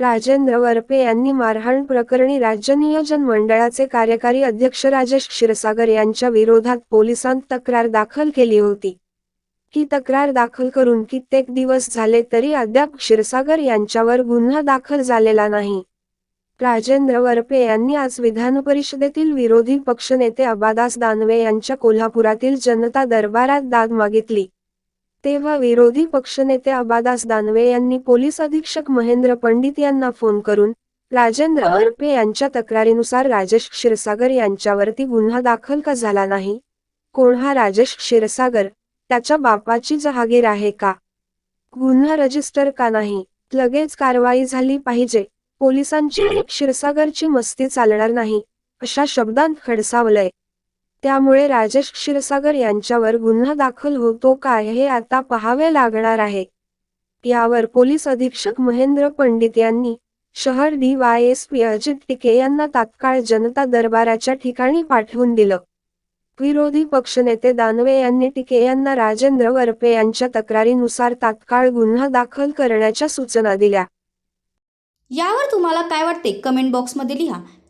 राजेंद्र वरपे यांनी मारहाण प्रकरणी राज्य नियोजन मंडळाचे कार्यकारी अध्यक्ष राजेश क्षीरसागर यांच्या विरोधात पोलिसांत तक्रार दाखल केली होती. ही तक्रार दाखल करून कित्येक दिवस झाले तरी अद्याप क्षीरसागर यांच्यावर गुन्हा दाखल झालेला नाही. राजेंद्र वरपे यांनी आज विधानपरिषदेतील विरोधी पक्षनेते अबादास दानवे यांच्या कोल्हापुरातील जनता दरबारात दाद मागितली. तेव्हा विरोधी पक्षनेते अबादास दानवे यांनी पोलीस अधीक्षक महेंद्र पंडित यांना फोन करून राजेंद्र वरपे यांच्या तक्रारीनुसार राजेश क्षीरसागर यांच्यावरती गुन्हा दाखल का झाला नाही? कोण हा राजेश क्षीरसागर? त्याच्या बापाची जहागीर आहे का? गुन्हा रजिस्टर का नाही? लगेच कारवाई झाली पाहिजे. पोलिसांची क्षीरसागरची मस्ती चालणार नाही अशा शब्दांत खडसावलंय. त्यामुळे राजेश क्षीरसागर यांच्यावर गुन्हा दाखल होतो काय हे आता पाहावे लागणार आहे. यावर पोलीस अधीक्षक महेंद्र पंडित यांनी शहर D Y S P Ajit Tike यांना तात्काळ जनता दरबाराच्या ठिकाणी पाठवून दिलं. विरोधी पक्षनेते दानवे यांनी टिके यांना राजेंद्र वरपे यांच्या तक्रारीनुसार तात्काळ गुन्हा दाखल करण्याच्या सूचना दिल्या. यावर तुम्हाला काय वाटते? कमेंट बॉक्समध्ये लिहा.